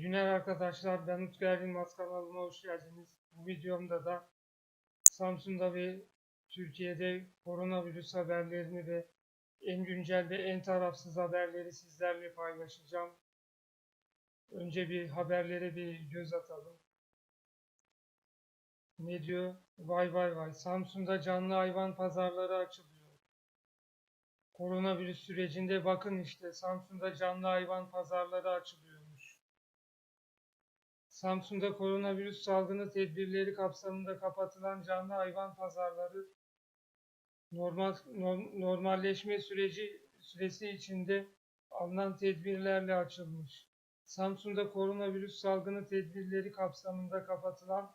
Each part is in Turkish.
günler arkadaşlar. Ben Utku Ergin kanalıma hoş geldiniz. Bu videomda da Samsun'da ve Türkiye'de koronavirüs haberlerini ve en güncel ve en tarafsız haberleri sizlerle paylaşacağım. Önce bir haberlere bir göz atalım. Ne diyor? Vay vay vay. Samsun'da canlı hayvan pazarları açılıyor. Koronavirüs sürecinde bakın işte Samsun'da canlı hayvan pazarları açılıyormuş. Samsun'da koronavirüs salgını tedbirleri kapsamında kapatılan canlı hayvan pazarları normal norm- normalleşme süreci süresi içinde alınan tedbirlerle açılmış. Samsun'da koronavirüs salgını tedbirleri kapsamında kapatılan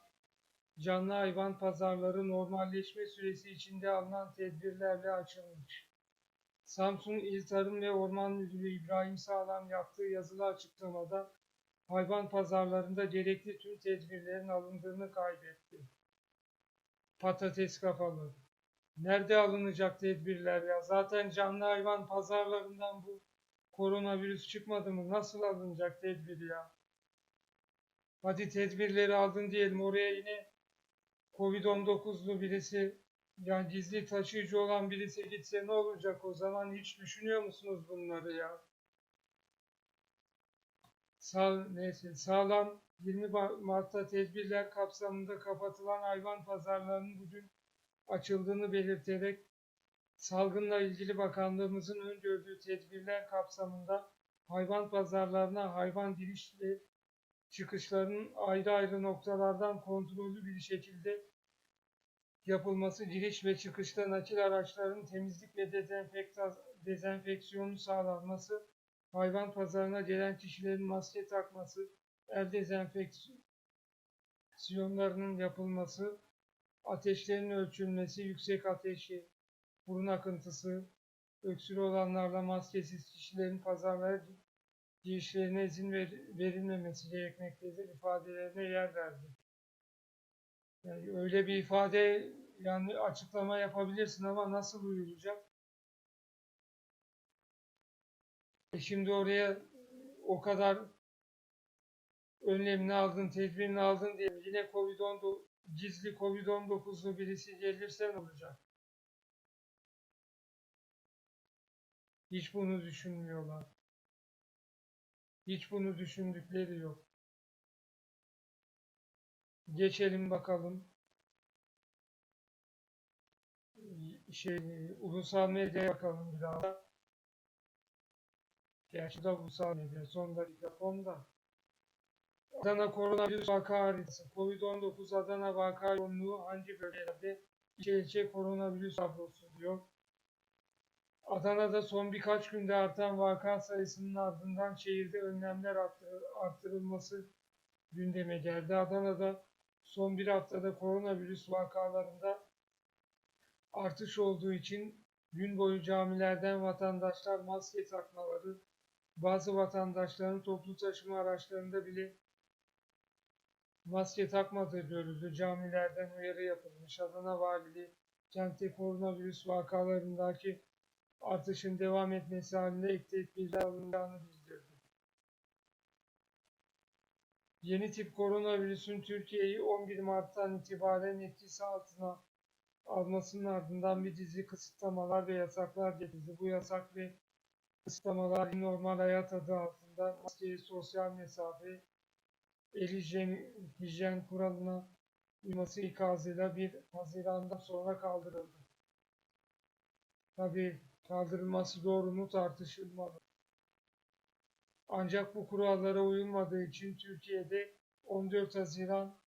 canlı hayvan pazarları normalleşme süresi içinde alınan tedbirlerle açılmış. Samsun İl Tarım ve Orman Müdürü İbrahim Sağlam yaptığı yazılı açıklamada hayvan pazarlarında gerekli tüm tedbirlerin alındığını kaydetti. Patates kafalı. Nerede alınacak tedbirler ya? Zaten canlı hayvan pazarlarından bu koronavirüs çıkmadı mı? Nasıl alınacak tedbir ya? Hadi tedbirleri aldın diyelim oraya yine Covid-19'lu birisi yani gizli taşıyıcı olan birisi gitse ne olacak o zaman hiç düşünüyor musunuz bunları ya? Sağ, neyse, sağlam 20 Mar- Mart'ta tedbirler kapsamında kapatılan hayvan pazarlarının bugün açıldığını belirterek salgınla ilgili bakanlığımızın öngördüğü tedbirler kapsamında hayvan pazarlarına hayvan giriş ve çıkışlarının ayrı ayrı noktalardan kontrollü bir şekilde yapılması, giriş ve çıkışta nakil araçlarının temizlik ve dezenfeksiyonu sağlanması, hayvan pazarına gelen kişilerin maske takması, el dezenfeksiyonlarının yapılması, ateşlerin ölçülmesi, yüksek ateşi, burun akıntısı, öksürü olanlarla maskesiz kişilerin pazarlara girişlerine izin ver- verilmemesi gerekmektedir ifadelerine yer verdi. Yani öyle bir ifade yani açıklama yapabilirsin ama nasıl uyulacak? Şimdi oraya o kadar önlemini aldın, tedbirini aldın diye yine Covid-19 gizli Covid-19'lu birisi gelirse ne olacak? Hiç bunu düşünmüyorlar. Hiç bunu düşündükleri yok. Geçelim bakalım. Şey, ulusal medyaya bakalım biraz. Gerçi de ulusal medya son dakika.com'da. Adana koronavirüs vaka haritası. Covid-19 Adana vaka yoğunluğu hangi bölgelerde ilçe ilçe koronavirüs tablosu diyor. Adana'da son birkaç günde artan vaka sayısının ardından şehirde önlemler arttır- arttırılması gündeme geldi. Adana'da son bir haftada koronavirüs vakalarında artış olduğu için gün boyu camilerden vatandaşlar maske takmaları, bazı vatandaşların toplu taşıma araçlarında bile maske takmadığı görüldü. Camilerden uyarı yapılmış. Adana Valiliği kentte koronavirüs vakalarındaki artışın devam etmesi halinde ek tedbirler alınacağını bildirdi. Yeni tip koronavirüsün Türkiye'yi 11 Mart'tan itibaren etkisi altına almasının ardından bir dizi kısıtlamalar ve yasaklar getirdi. Bu yasak ve kısıtlamalar normal hayat adı altında maske, sosyal mesafe, el hijyen, hijyen kuralına uyması ikazıyla 1 Haziran'dan sonra kaldırıldı. Tabii kaldırılması doğru mu tartışılmalı. Ancak bu kurallara uyulmadığı için Türkiye'de 14 Haziran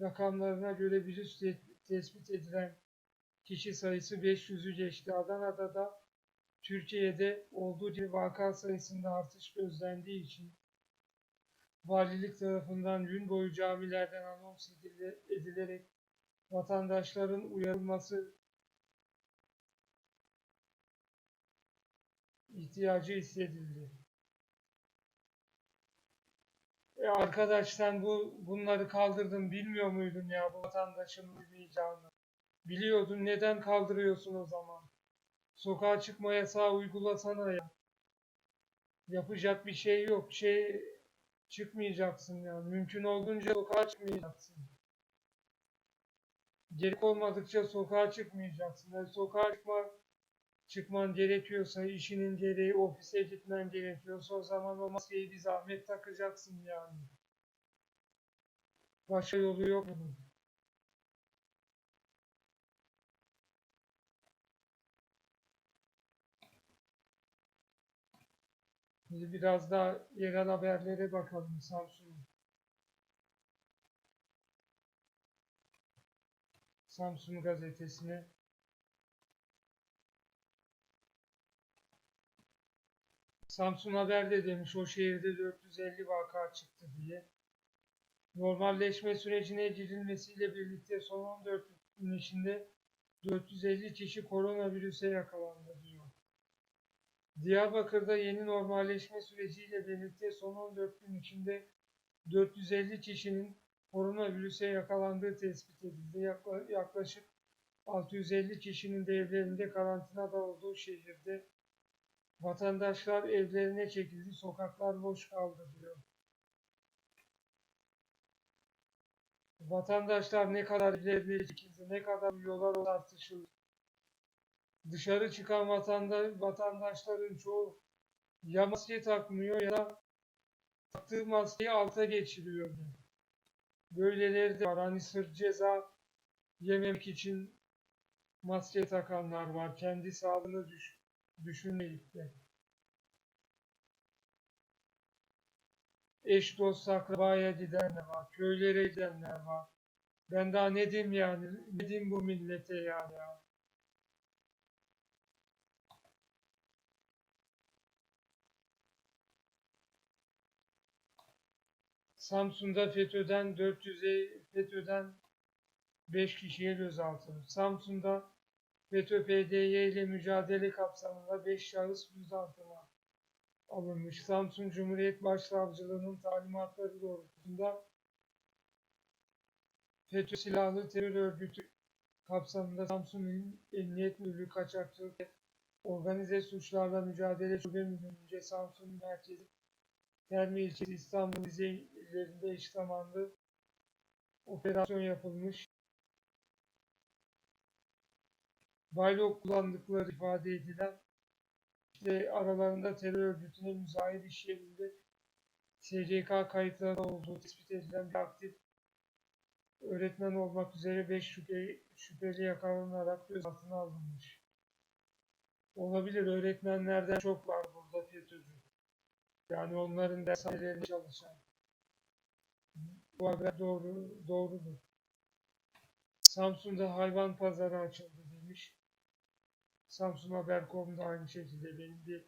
rakamlarına göre virüs te- tespit edilen kişi sayısı 500'ü geçti. Adana'da da Türkiye'de olduğu gibi vaka sayısında artış gözlendiği için valilik tarafından gün boyu camilerden anons edile- edilerek vatandaşların uyarılması ihtiyacı hissedildi. E arkadaş sen bu bunları kaldırdın bilmiyor muydun ya bu vatandaşın uymayacağını? Biliyordun neden kaldırıyorsun o zaman? Sokağa çıkma yasağı uygulasana ya. Yapacak bir şey yok. Şey çıkmayacaksın yani. Mümkün olduğunca sokağa çıkmayacaksın. Gerek olmadıkça sokağa çıkmayacaksın. Yani sokağa çıkma, çıkman gerekiyorsa, işinin gereği ofise gitmen gerekiyorsa o zaman o maskeyi bir zahmet takacaksın yani. Başka yolu yok bunun. Şimdi biraz daha yerel haberlere bakalım Samsun. Samsun gazetesine. Samsun Haber'de demiş o şehirde 450 vaka çıktı diye. Normalleşme sürecine girilmesiyle birlikte son 14 gün içinde 450 kişi koronavirüse yakalandı diyor. Diyarbakır'da yeni normalleşme süreciyle birlikte son 14 gün içinde 450 kişinin koronavirüse yakalandığı tespit edildi. Yakla- Yaklaşık 650 kişinin de evlerinde karantinada olduğu şehirde vatandaşlar evlerine çekildi, sokaklar boş kaldı diyor. Vatandaşlar ne kadar evlerine çekildi, ne kadar uyuyorlar o tartışılır. Dışarı çıkan vatanda, vatandaşların çoğu ya maske takmıyor ya da taktığı maskeyi alta geçiriyor. Böyleleri de var. Hani sırf ceza yememek için maske takanlar var. Kendi sağlığını düş düşünmeyip de. Eş dost akrabaya gidenler var. Köylere gidenler var. Ben daha ne diyeyim yani? Ne diyeyim bu millete yani ya? Samsun'da FETÖ'den 400'e FETÖ'den 5 kişiye gözaltı. Samsun'da FETÖ-PDY ile mücadele kapsamında 5 şahıs gözaltına alınmış. Samsun Cumhuriyet Başsavcılığı'nın talimatları doğrultusunda FETÖ silahlı terör örgütü kapsamında Samsun Emniyet Müdürlüğü Kaçakçılık Organize Suçlarla Mücadele Şube Müdürlüğü'nce Samsun Merkezi Termi ilçesi İstanbul Rize eş zamanlı operasyon yapılmış. Baylok kullandıkları ifade edilen işte aralarında terör örgütüne müzahir iş yerinde SCK kayıtları olduğu tespit edilen bir aktif öğretmen olmak üzere 5 şüphe, şüpheli yakalanarak gözaltına alınmış. Olabilir öğretmenlerden çok var burada FETÖ'cü. Yani onların dershanelerinde çalışan. Bu haber doğru, doğrudur. Samsun'da hayvan pazarı açıldı demiş. Samsun Haber.com'da aynı şekilde benim bir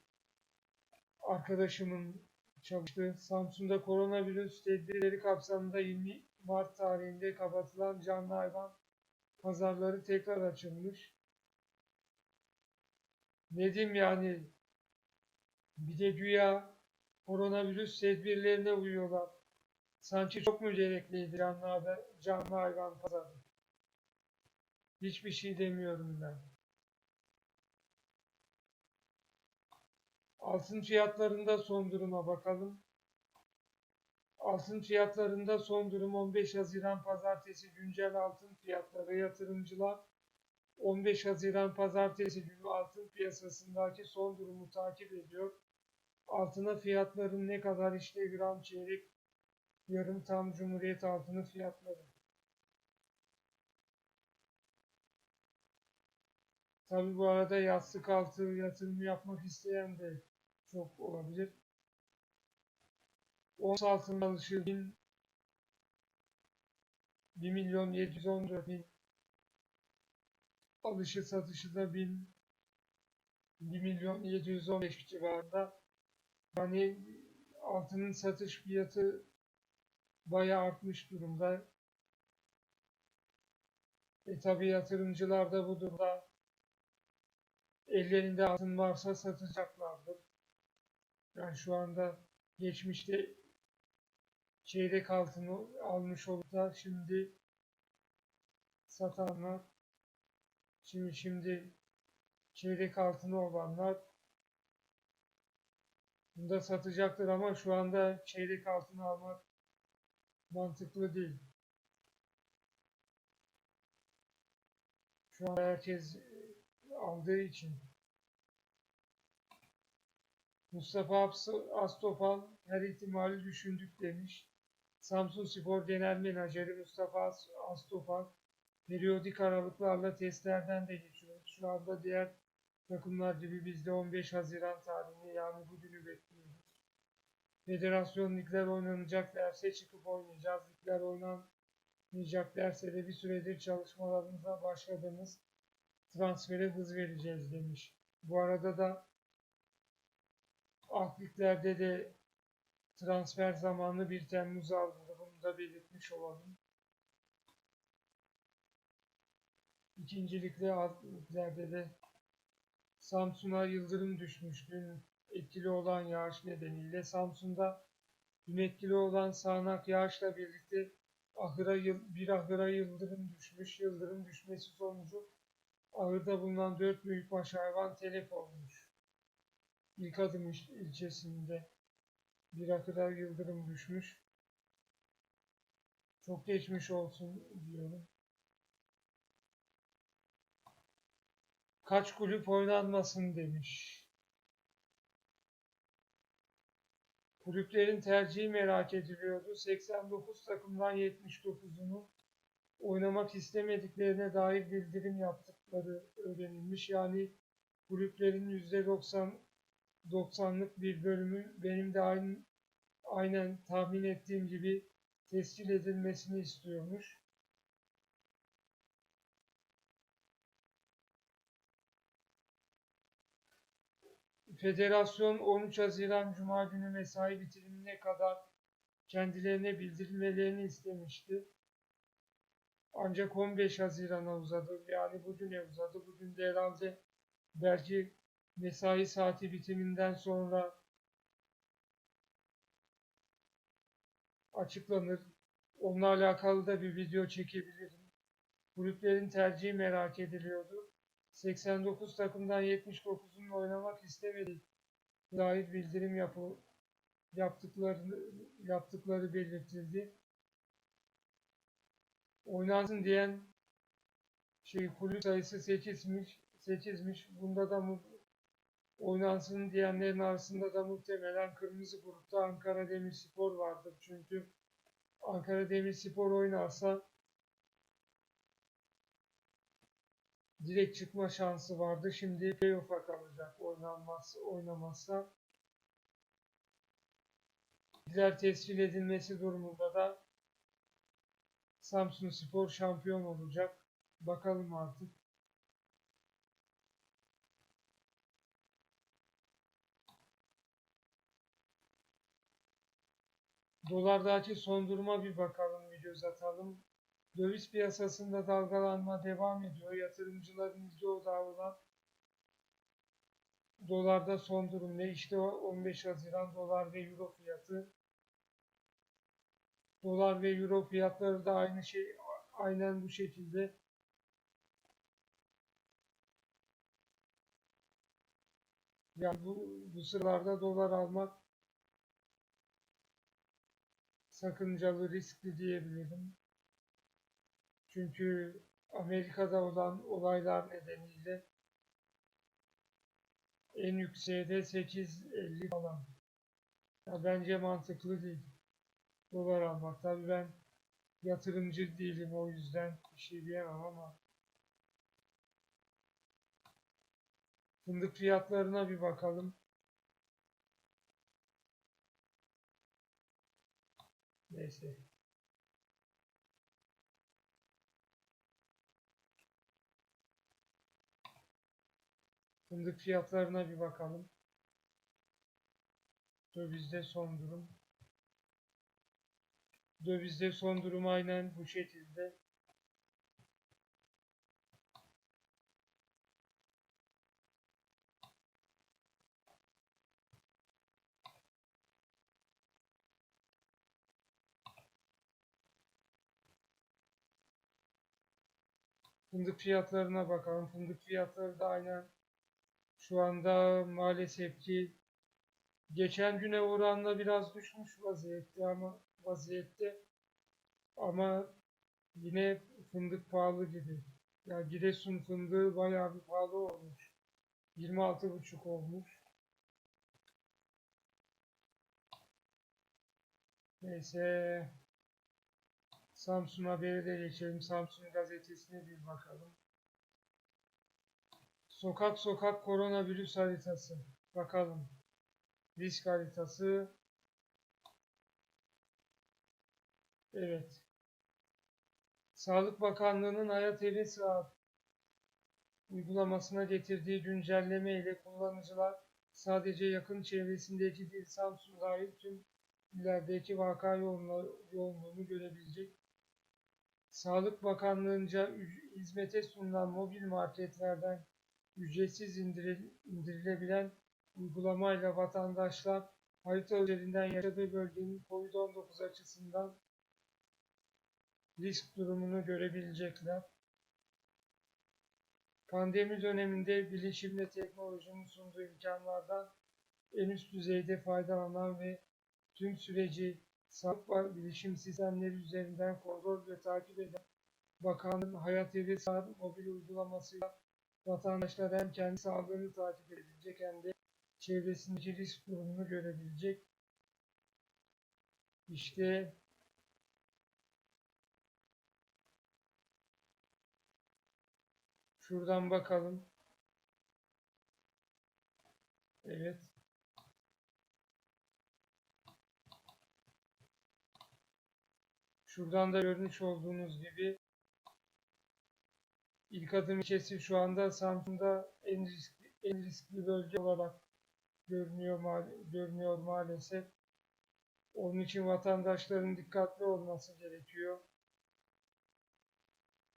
arkadaşımın çalıştığı Samsun'da koronavirüs tedbirleri kapsamında 20 Mart tarihinde kapatılan canlı hayvan pazarları tekrar açılmış. Ne diyeyim yani bir de güya koronavirüs tedbirlerine uyuyorlar. Sanki çok mu gerekliydi canlı, canlı hayvan pazarı? Hiçbir şey demiyorum ben. Altın fiyatlarında son duruma bakalım. Altın fiyatlarında son durum 15 Haziran Pazartesi güncel altın fiyatları yatırımcılar 15 Haziran Pazartesi günü altın piyasasındaki son durumu takip ediyor. Altına fiyatların ne kadar işte gram çeyrek yarım tam cumhuriyet altını fiyatları. Tabi bu arada yastık altı yatırım yapmak isteyen de çok olabilir. Ons altın alışı 1000 1 milyon 714 bin alışı satışı da 1000 1 milyon 715 civarında. Yani altının satış fiyatı bayağı artmış durumda. E tabi yatırımcılar da bu durumda ellerinde altın varsa satacaklardır. Yani şu anda geçmişte çeyrek altını almış da şimdi satanlar şimdi şimdi çeyrek altını olanlar Bunda satacaktır ama şu anda çeyrek altın almak mantıklı değil. Şu an herkes e, aldığı için. Mustafa Astopal her ihtimali düşündük demiş. Samsun Spor Genel Menajeri Mustafa As- Astopal periyodik aralıklarla testlerden de geçiyoruz. Şu anda diğer takımlar gibi biz de 15 Haziran tarihini yani bugünü bekliyoruz. Federasyon ligler oynanacak derse çıkıp oynayacağız. Ligler oynanmayacak derse de bir süredir çalışmalarımıza başladınız. Transfere hız vereceğiz demiş. Bu arada da alt liglerde de transfer zamanı 1 Temmuz aldı. Bunu da belirtmiş olalım. İkincilikle alt liglerde de Samsun'a yıldırım düşmüş dün etkili olan yağış nedeniyle. Samsun'da dün etkili olan sağanak yağışla birlikte ahıra bir ahıra yıldırım düşmüş. Yıldırım düşmesi sonucu ahırda bulunan dört büyükbaş hayvan telef olmuş. İlk adım il- ilçesinde bir ahıra yıldırım düşmüş. Çok geçmiş olsun diyorum. Kaç kulüp oynanmasın demiş. Kulüplerin tercihi merak ediliyordu. 89 takımdan 79'unu oynamak istemediklerine dair bildirim yaptıkları öğrenilmiş. Yani kulüplerin %90 90'lık bir bölümü benim de aynı, aynen tahmin ettiğim gibi tescil edilmesini istiyormuş. Federasyon 13 Haziran Cuma günü mesai bitirimine kadar kendilerine bildirmelerini istemişti. Ancak 15 Haziran'a uzadı. Yani bugüne uzadı. Bugün de herhalde belki mesai saati bitiminden sonra açıklanır. Onunla alakalı da bir video çekebilirim. Kulüplerin tercihi merak ediliyordu. 89 takımdan 79'unun oynamak istemedi dair bildirim yapı, yaptıkları, yaptıkları belirtildi. Oynansın diyen şey kulüp sayısı 8'miş. 8'miş. Bunda da mu, oynansın diyenlerin arasında da muhtemelen kırmızı grupta Ankara Demirspor vardır. Çünkü Ankara Demirspor oynarsa direkt çıkma şansı vardı. Şimdi playoff'a kalacak oynanmaz, oynamazsa. Ligler tescil edilmesi durumunda da Samsun Spor şampiyon olacak. Bakalım artık. Dolardaki son duruma bir bakalım, bir göz atalım. Döviz piyasasında dalgalanma devam ediyor. Yatırımcıların ilgi odağı olan dolarda son durum ne? İşte o 15 Haziran dolar ve euro fiyatı. Dolar ve euro fiyatları da aynı şey aynen bu şekilde. Yani bu, bu sıralarda dolar almak sakıncalı, riskli diyebilirim. Çünkü Amerika'da olan olaylar nedeniyle en yükseğe de 8.50 falan. Ya bence mantıklı değil. Dolar almak. Tabii ben yatırımcı değilim o yüzden bir şey diyemem ama fındık fiyatlarına bir bakalım. Neyse. Fındık fiyatlarına bir bakalım. Dövizde son durum. Dövizde son durum aynen bu şekilde. Fındık fiyatlarına bakalım. Fındık fiyatları da aynen şu anda maalesef ki geçen güne oranla biraz düşmüş vaziyette ama vaziyette ama yine fındık pahalı gibi. Ya Giresun fındığı bayağı bir pahalı olmuş. 26,5 olmuş. Neyse. Samsun haberi de geçelim. Samsun gazetesine bir bakalım. Sokak sokak koronavirüs haritası. Bakalım. Risk haritası. Evet. Sağlık Bakanlığı'nın Hayat Evi Saat uygulamasına getirdiği güncelleme ile kullanıcılar sadece yakın çevresindeki değil Samsun dahil tüm illerdeki vaka yoğunluğunu görebilecek. Sağlık Bakanlığı'nca hizmete sunulan mobil marketlerden ücretsiz indirilebilen uygulamayla vatandaşlar harita üzerinden yaşadığı bölgenin COVID-19 açısından risk durumunu görebilecekler. Pandemi döneminde bilişim ve teknolojinin sunduğu imkanlardan en üst düzeyde faydalanan ve tüm süreci sağlık ve bilişim sistemleri üzerinden kontrol ve takip eden Bakanlığın Hayat Evi Sağlık mobil uygulamasıyla vatandaşlar hem kendi sağlığını takip edebilecek hem de çevresindeki risk durumunu görebilecek. İşte şuradan bakalım. Evet. Şuradan da görmüş olduğunuz gibi ilk adım ilçesi şu anda Samsun'da en riskli, en riskli bölge olarak görünüyor, ma görünüyor maalesef. Onun için vatandaşların dikkatli olması gerekiyor.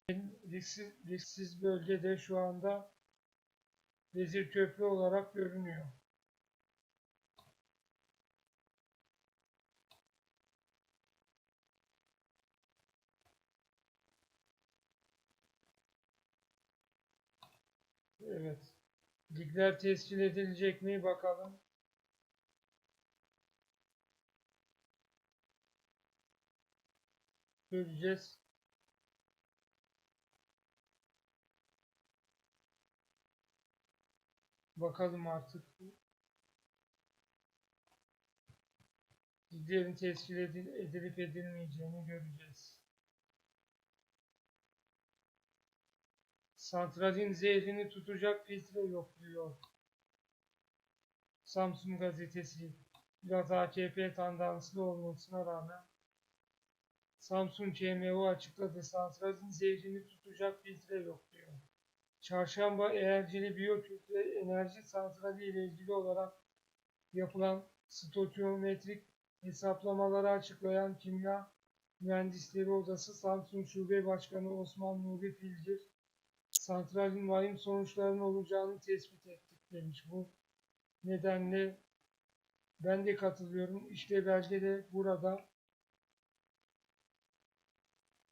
En risksiz, risksiz bölgede şu anda Vezir Köprü olarak görünüyor. Evet. Ligler tescil edilecek mi bakalım. Göreceğiz. Bakalım artık. Liglerin tescil edilip edilmeyeceğini göreceğiz. Santralin zehrini tutacak filtre yok diyor. Samsun gazetesi biraz AKP tandanslı olmasına rağmen Samsun CMO açıkladı. Santralin zehrini tutacak filtre yok diyor. Çarşamba Eğercili Biyokütle Enerji Santrali ile ilgili olarak yapılan stokyometrik hesaplamaları açıklayan Kimya Mühendisleri Odası Samsun Şube Başkanı Osman Nuri Filcir santralin vahim sonuçlarının olacağını tespit ettik demiş. Bu nedenle ben de katılıyorum. İşte belge de burada.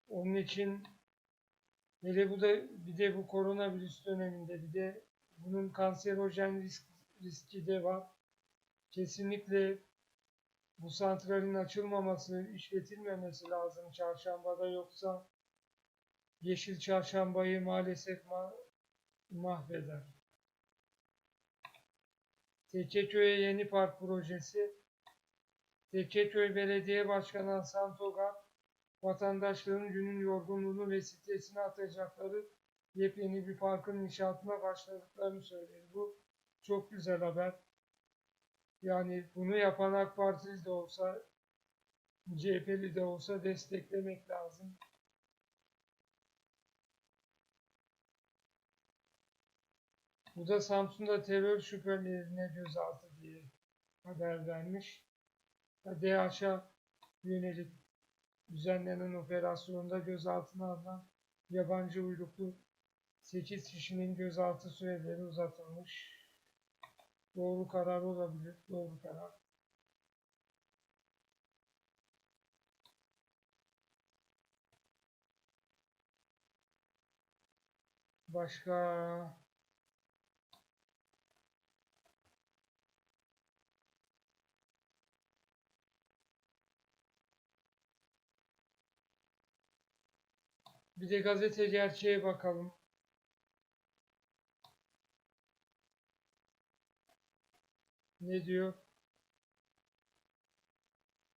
Onun için hele bu da bir de bu koronavirüs döneminde bir de bunun kanserojen risk, riski de var. Kesinlikle bu santralin açılmaması, işletilmemesi lazım çarşambada yoksa Yeşil Çarşambayı maalesef ma mahveder. Tekeköy'e yeni park projesi. Tekeköy Belediye Başkanı Hasan Togar, vatandaşların günün yorgunluğunu ve stresini atacakları yepyeni bir parkın inşaatına başladıklarını söyledi. Bu çok güzel haber. Yani bunu yapan AK Partili de olsa, CHP'li de olsa desteklemek lazım. Bu da Samsun'da terör şüphelilerine gözaltı diye haber vermiş. DH'a yönelik düzenlenen operasyonda gözaltına alınan yabancı uyruklu 8 kişinin gözaltı süreleri uzatılmış. Doğru karar olabilir. Doğru karar. Başka Bir de gazete gerçeğe bakalım. Ne diyor?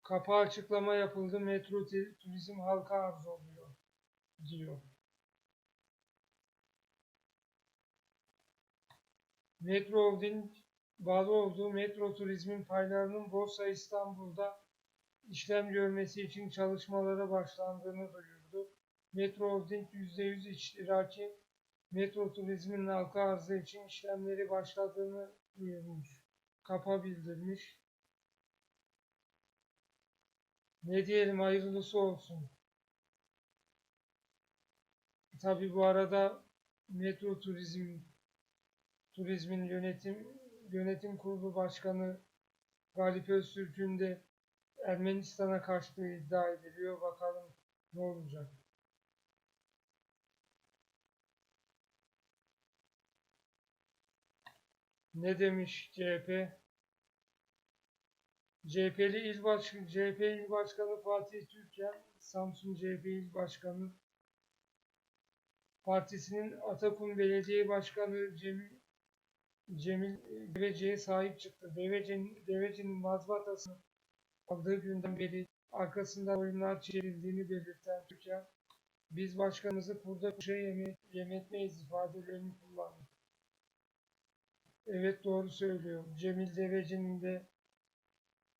Kapağı açıklama yapıldı. Metro turizm halka arz oluyor diyor. Metro Holding bağlı olduğu Metro Turizm'in paylarının Borsa İstanbul'da işlem görmesi için çalışmalara başlandığını duyurdu. Metro Holding %100 iştiraki Metro Turizm'in halka arzı için işlemleri başladığını duyurmuş. Kapa bildirmiş. Ne diyelim hayırlısı olsun. Tabi bu arada Metro Turizm Turizmin yönetim yönetim kurulu başkanı Galip Öztürk'ün de Ermenistan'a kaçtığı iddia ediliyor. Bakalım ne olacak. Ne demiş CHP? CHP'li il baş CHP il başkanı Fatih Türker, Samsun CHP il başkanı partisinin Atakum Belediye Başkanı Cemil Cemil Deveci'ye sahip çıktı. Deveci'nin, Deveci'nin mazbatasını aldığı günden beri arkasından oyunlar çevrildiğini belirten Türker, biz başkanımızı kurda kuşa yem etmeyiz ifadelerini kullandı. Evet doğru söylüyor. Cemil Deveci'nin de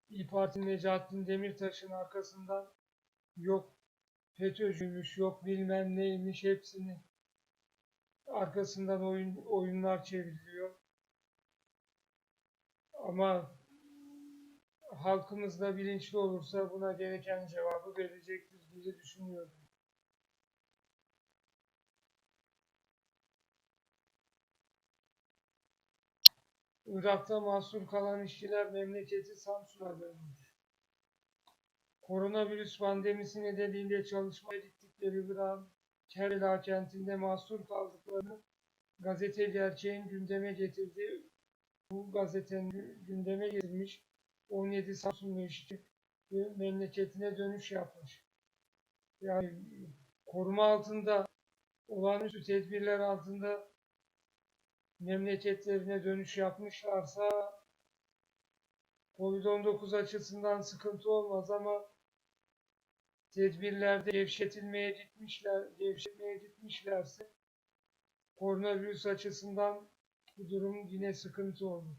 İYİ Parti Necaettin Demirtaş'ın arkasından yok FETÖ'cüymüş, yok bilmem neymiş hepsini arkasından oyun, oyunlar çevriliyor. Ama halkımız da bilinçli olursa buna gereken cevabı verecektir diye düşünüyorum. Irak'ta mahsur kalan işçiler memleketi Samsun'a dönmüş. Koronavirüs pandemisi nedeniyle çalışmaya gittikleri Irak'ın Kerbela kentinde mahsur kaldıklarını gazete gerçeğin gündeme getirdiği bu gazetenin gündeme getirmiş 17 Samsunlu işçi memleketine dönüş yapmış. Yani koruma altında olağanüstü tedbirler altında memleketlerine dönüş yapmışlarsa Covid-19 açısından sıkıntı olmaz ama tedbirlerde gevşetilmeye gitmişler, gevşetmeye gitmişlerse koronavirüs açısından bu durum yine sıkıntı olur.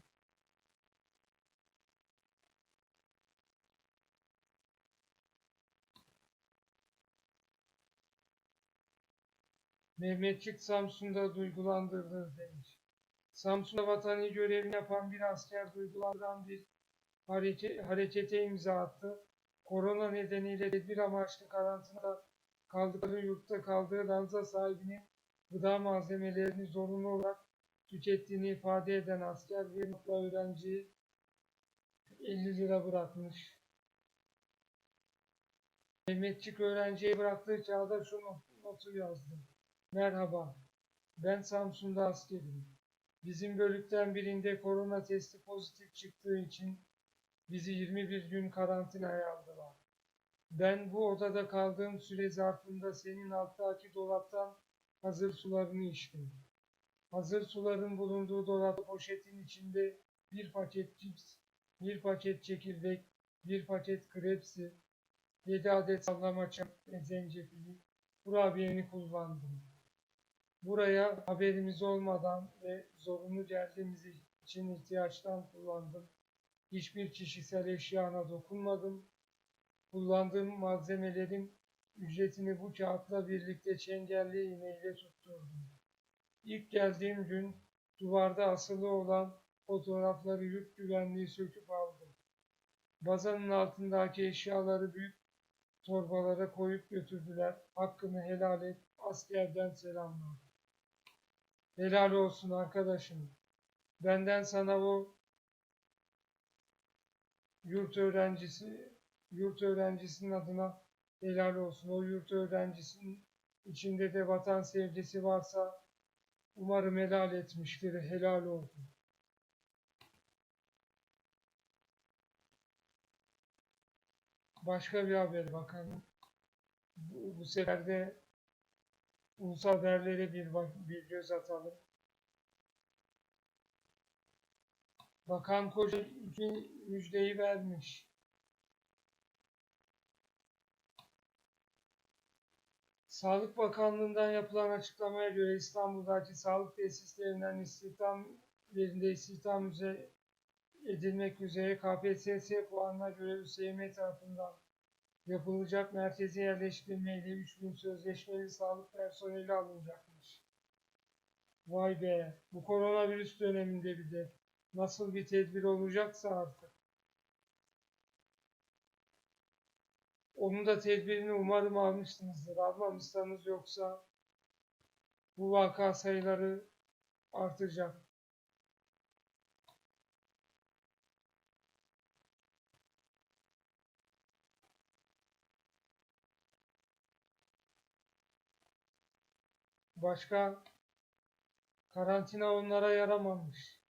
Mehmetçik Samsun'da duygulandırdı demiş. Samsun'da vatani görevini yapan bir asker duygulandıran bir hareke, harekete imza attı. Korona nedeniyle tedbir amaçlı karantinada kaldıkları yurtta kaldığı ranza sahibinin gıda malzemelerini zorunlu olarak tükettiğini ifade eden asker bir nokta öğrenciyi 50 lira bırakmış. Mehmetçik öğrenciye bıraktığı kağıda şu notu yazdı. Merhaba, ben Samsun'da askerim. Bizim bölükten birinde korona testi pozitif çıktığı için bizi 21 gün karantinaya aldılar. Ben bu odada kaldığım süre zarfında senin alttaki dolaptan hazır sularını içtim. Hazır suların bulunduğu dolap poşetin içinde bir paket cips, bir paket çekirdek, bir paket krepsi, 7 adet sallama çam ve zencefili, kurabiyeni kullandım. Buraya haberimiz olmadan ve zorunlu geldiğimiz için ihtiyaçtan kullandım. Hiçbir kişisel eşyana dokunmadım. Kullandığım malzemelerin ücretini bu kağıtla birlikte çengelli iğneyle tutturdum. İlk geldiğim gün duvarda asılı olan fotoğrafları yurt güvenliği söküp aldı. Bazanın altındaki eşyaları büyük torbalara koyup götürdüler. Hakkını helal et, askerden selamlar. Helal olsun arkadaşım. Benden sana o yurt öğrencisi, yurt öğrencisinin adına helal olsun. O yurt öğrencisinin içinde de vatan sevgisi varsa umarım helal etmiştir. Helal olsun. Başka bir haber bakalım. Bu, bu sefer de ulusal haberlere bir, bir göz atalım. Bakan Koca iki müjdeyi vermiş. Sağlık Bakanlığı'ndan yapılan açıklamaya göre İstanbul'daki sağlık tesislerinden istihdam yerinde istihdam edilmek üzere KPSS puanına göre ÜSYM tarafından yapılacak merkezi yerleştirmeyle 3000 sözleşmeli sağlık personeli alınacakmış. Vay be, bu koronavirüs döneminde bir de nasıl bir tedbir olacaksa artık. Onun da tedbirini umarım almışsınızdır. Almamışsanız yoksa bu vaka sayıları artacak. Başka karantina onlara yaramamış.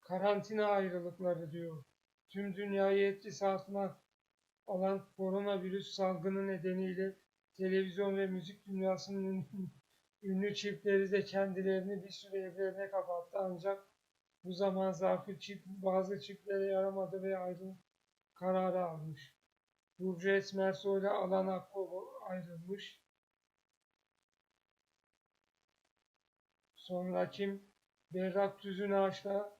Karantina ayrılıkları diyor. Tüm dünyayı etkisi altına alan koronavirüs salgını nedeniyle televizyon ve müzik dünyasının ün- ünlü çiftleri de kendilerini bir süre evlerine kapattı ancak bu zaman zarfı çift, bazı çiftlere yaramadı ve ayrılık kararı almış. Burcu Esmersoy ile Alan Akbaba ayrılmış. Sonra kim? Berrak Tüzün Ağaç'la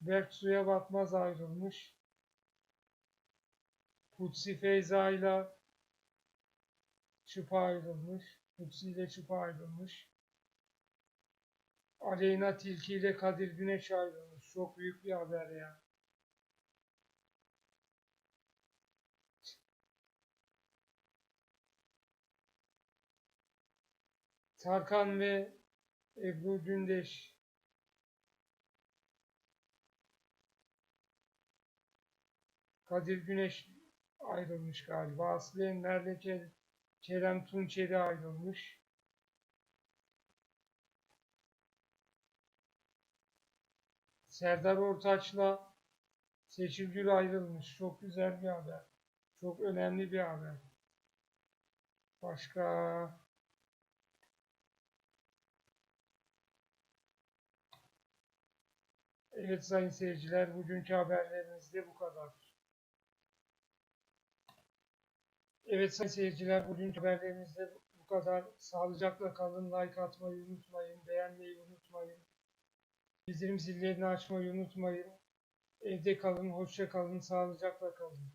Berk Suya Batmaz ayrılmış. Kutsi Feyza ile Çıpa ayrılmış. Kutsi ile Çıpa ayrılmış. Aleyna Tilki ile Kadir Güneş ayrılmış. Çok büyük bir haber ya. Tarkan ve Ebru Gündeş Kadir Güneş ayrılmış galiba. Aslı Enver'le Ke- Kerem Tunçeri ayrılmış. Serdar Ortaç'la Seçil Gül ayrılmış. Çok güzel bir haber. Çok önemli bir haber. Başka Evet sayın seyirciler, bugünkü haberlerimiz de bu kadar. Evet sayın seyirciler, bugünkü haberlerimiz de bu kadar. Sağlıcakla kalın, like atmayı unutmayın, beğenmeyi unutmayın. Bildirim zillerini açmayı unutmayın. Evde kalın, hoşça kalın, sağlıcakla kalın.